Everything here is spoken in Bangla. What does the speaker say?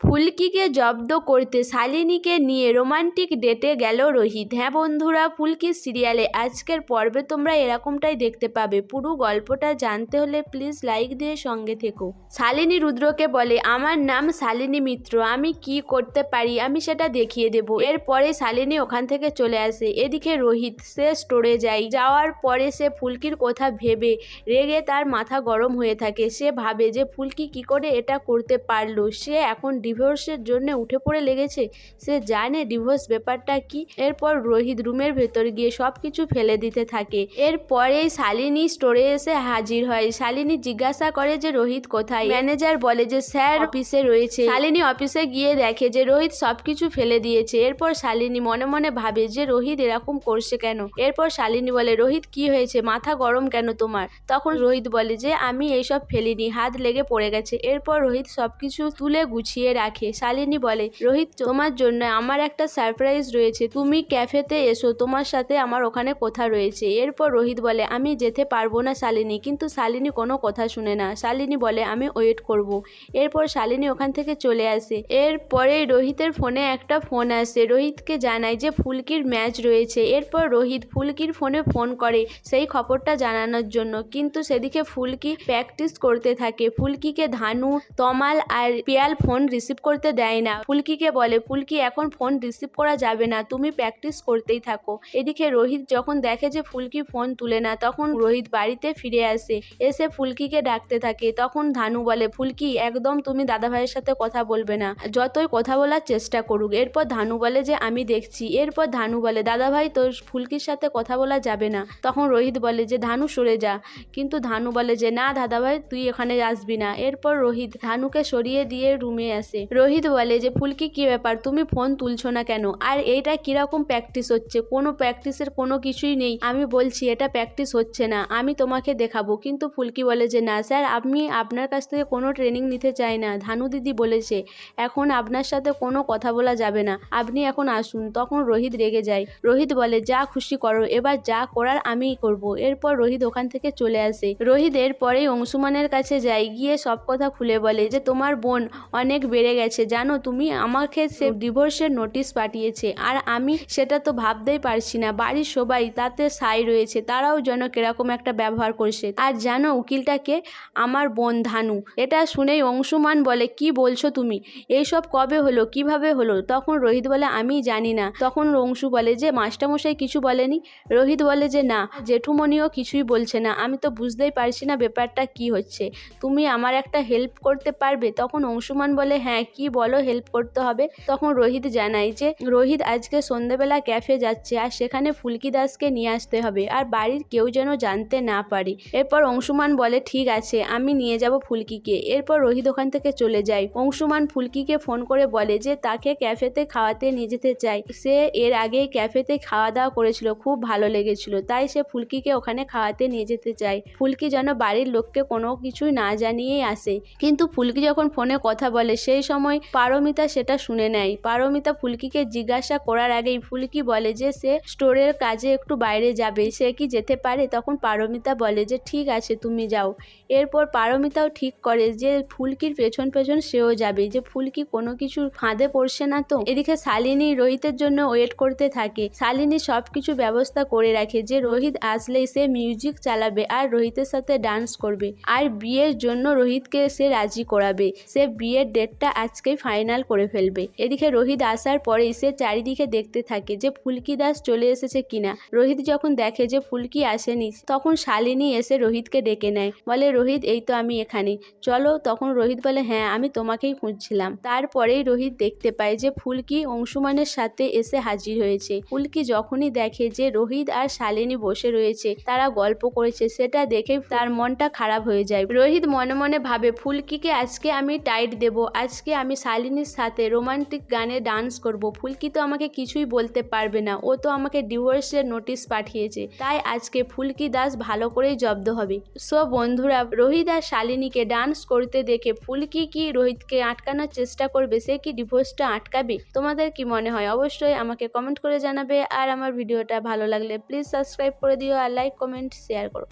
ফুলকিকে জব্দ করতে শালিনীকে নিয়ে রোমান্টিক ডেটে গেল রোহিত। হ্যাঁ বন্ধুরা ফুলকি সিরিয়ালে আজকের পর্বে তোমরা এরকমটাই দেখতে পাবে। পুরো গল্পটা জানতে হলে প্লিজ লাইক দিয়ে সঙ্গে থেকো। শালিনী রুদ্রকে বলে, আমার নাম শালিনী মিত্র, আমি কি করতে পারি? আমি সেটা দেখিয়ে দেব। এরপরে শালিনী ওখান থেকে চলে আসে। এদিকে রোহিত, সে স্টোরে যায়। যাওয়ার পরে সে ফুলকির কথা ভেবে রেগে তার মাথা গরম হয়ে থাকে। সে ভাবে যে ফুলকি কি করে এটা করতে পারল, সে এখন ডিভোর্সের জন্য উঠে পড়ে লেগেছে, সে জানে ডিভোর্স ব্যাপারটা কি। এরপর রোহিত রুমের ভেতর গিয়ে সব কিছু ফেলে দিতে থাকে। এরপরে শালিনী স্টোরে এসে হাজির হয়। শালিনী জিজ্ঞাসা করে যে, রোহিত কোথায়? ম্যানেজার বলে যে, স্যার অফিসে রয়েছে। শালিনী অফিসে গিয়ে দেখে যে, রোহিত সবকিছু ফেলে দিয়েছে। এরপর শালিনী মনে মনে ভাবে যে, রোহিত এরকম করছে কেন? এরপর শালিনী বলে, রোহিত, কি হয়েছে? মাথা গরম কেন তোমার? তখন রোহিত বলে যে, আমি এইসব ফেলিনি, হাত লেগে পড়ে গেছে। এরপর রোহিত সবকিছু তুলে গুছিয়ে রাখে। শালিনী বলে, রোহিত, তোমার জন্য আমার একটা সারপ্রাইজ রয়েছে। তুমি ক্যাফেতে এসো, তোমার সাথে আমার ওখানে কথা রয়েছে। এরপর রোহিত বলে, আমি যেতে পারব না শালিনী, কিন্তু শালিনী কোনো কথা শুনে না। শালিনী বলে, আমি ওয়েট করব। এরপর শালিনী ওখান থেকে চলে আসে। এরপরে রোহিতের ফোনে একটা ফোন আসে। রোহিতকে জানায় যে ফুলকির ম্যাচ রয়েছে। এরপর রোহিত ফুলকির ফোনে ফোন করে সেই খবরটা জানানোর জন্য। কিন্তু সেদিকে ফুলকি প্র্যাকটিস করতে থাকে। ফুলকিকে, ধানু, তমাল আর পিয়াল ফোন রিসিভ করতে দেয় না। ফুলকিকে বলে, ফুলকি, এখন ফোন রিসিভ করা যাবে না, তুমি প্র্যাকটিস করতেই থাকো। এদিকে রোহিত যখন দেখে যে ফুলকি ফোন তুলে না, তখন রোহিত বাড়িতে ফিরে আসে। এসে ফুলকিকে ডাকতে থাকে। তখন ধানু বলে, ফুলকি, একদম তুমি দাদা ভাইয়ের সাথে কথা বলবে না। যতই কথা বলার চেষ্টা করুক। এরপর ধানু বলে যে, আমি দেখছি। এরপর ধানু বলে দাদা ভাই তোর ফুলকির সাথে কথা বলা যাবে না। তখন রোহিত বলে যে, ধানু, সরে যা। কিন্তু ধানু বলে যে, না দাদা ভাই তুই এখানে আসবি না। এরপর রোহিত ধানুকে সরিয়ে দিয়ে রুমে আসে। রোহিত বলে যে, ফুলকি, কি ব্যাপার? তুমি ফোন তুলছো না কেন? আর এইটা কীরকম প্র্যাকটিস হচ্ছে? কোনো প্র্যাকটিসের কোনো কিছুই নেই। আমি বলছি, এটা প্র্যাকটিস হচ্ছে না। আমি তোমাকে দেখাবো। কিন্তু ফুলকি বলে যে, না, স্যার, আমি আপনার কাছ থেকে কোনো ট্রেনিং নিতে চাই না। ধানু দিদি বলেছে এখন আপনার সাথে কোনো কথা বলা যাবে না। আপনি এখন আসুন। তখন রোহিত রেগে যায়। রোহিত বলে, যা খুশি করো। এবার যা করার আমিই করব। এরপর রোহিত ওখান থেকে চলে আসে। রোহিত এরপরেই অংশুমানের কাছে যায়। গিয়ে সব কথা খুলে বলে যে, তোমার বোন অনেক বেড়ে গেছে। জানো তুমি, আমাকে সে ডিভোর্সের নোটিশ পাঠিয়েছে। আর আমি সেটা তো ভাবতেই পারছি না। বাড়ির সবাই তাতে সাই রয়েছে। তারাও যেন কীরকম একটা ব্যবহার করছে। আর জানো উকিলটাকে আমার বোন ধানু। এটা শুনেই অংশুমান বলে, কি বলছো তুমি? এইসব কবে হলো? কীভাবে হলো? তখন রোহিত বলে, আমি জানি না। তখন অংশু বলে যে, মাস্টারমশাই কিছু বলেনি? রোহিত বলে যে, না জেঠুমনিও কিছুই বলছে না। আমি তো বুঝতেই পারছি না ব্যাপারটা কি হচ্ছে। তুমি আমার একটা হেল্প করতে পারবে? তখন অংশুমান বলে হ্যাঁ কি বলো হেল্প করতে হবে? তখন রোহিত জানায় যে, রোহিত, আজকে সন্ধেবেলা ক্যাফে যাচ্ছে, আর সেখানে ফুলকি দাসকে নিয়ে আসতে হবে, আর বাড়ির কেউ যেন জানতে না পারে। এরপর অংশুমান বলে, ঠিক আছে, আমি নিয়ে যাব ফুলকিকে। এরপর রোহিত ওখান থেকে চলে যায়। অংশুমান ফুলকিকে ফোন করে বলে যে, তাকে ক্যাফেতে খাওয়াতে নিয়ে যেতে চায় সে এর আগেই ক্যাফেতে খাওয়া দাওয়া করেছিল, খুব ভালো লেগেছিল, তাই সে ফুলকিকে ওখানে খাওয়াতে নিয়ে যেতে চায়। ফুলকি যেন বাড়ির লোককে কোনো কিছুই না জানিয়েই আসে। কিন্তু ফুলকি যখন ফোনে কথা বলে, সেই সময় পারমিতা সেটা শুনে নেয়। পারমিতা ফুলকিকে জিজ্ঞাসা করার আগেই ফুলকি বলে যে সে স্টোরের কাজে একটু বাইরে যাবে, সে কি যেতে পারে? তখন পারমিতা বলে যে, ঠিক আছে, তুমি যাও। এরপর পারমিতাও ঠিক করে যে ফুলকির পেছন পেছন সেও যাবে, যে ফুলকি কোনো কিছুর ফাঁদে পড়ছে না তো। এদিকে শালিনী রোহিতের জন্য ওয়েট করতে থাকে। শালিনী সব কিছু ব্যবস্থা করে রাখে যে রোহিত আসলেই সে মিউজিক চালাবে আর রোহিতের সাথে ডান্স করবে। আর বিয়ের জন্য রোহিতকে সে রাজি করাবে। সে বিয়ের ডেটটা আজকেই ফাইনাল করে ফেলবে। এদিকে রোহিত আসার পরে সে চারিদিকে দেখতে থাকে যে ফুলকি দাস চলে এসেছে কিনা। রোহিত যখন দেখে যে ফুলকি আসেনি, তখন শালিনী এসে রোহিতকে ডেকে নেয়। বলে, রোহিত, এই তো আমি এখানে চলো। তখন রোহিত বলে হ্যাঁ আমি তোমাকেই খুঁজছিলাম। তারপরেই রোহিত দেখতে পায় যে ফুলকি অংশুমানের সাথে এসে হাজির হয়েছে। ফুলকি যখনই দেখে যে রোহিত আর শালিনী বসে রয়েছে, তারা গল্প করেছে, সেটা দেখে তার মনটা খারাপ হয়ে যায়। রোহিত মনে মনে ভাবে, ফুলকিকে আজকে আমি টাইট দেব আজকে আমি শালিনীর সাথে রোমান্টিক গানে ডান্স করব। ফুলকি তো আমাকে কিছুই বলতে পারবে না। ও তো আমাকে ডিভোর্সের নোটিশ পাঠিয়েছে। তাই আজকে ফুলকি দাস ভালো করেই জব্দ হবে। সো বন্ধুরা, রোহিত আর শালিনীকে ডান্স করতে দেখে ফুলকি কি রোহিতকে আটকানোর চেষ্টা করবে? সে কি ডিভোর্সটা আটকাবে? তোমাদের কি মনে হয়? অবশ্যই আমাকে কমেন্ট করে জানাবে। আর আমার ভিডিওটা ভালো লাগলে প্লিজ সাবস্ক্রাইব করে দিও। আর লাইক, কমেন্ট, শেয়ার করো।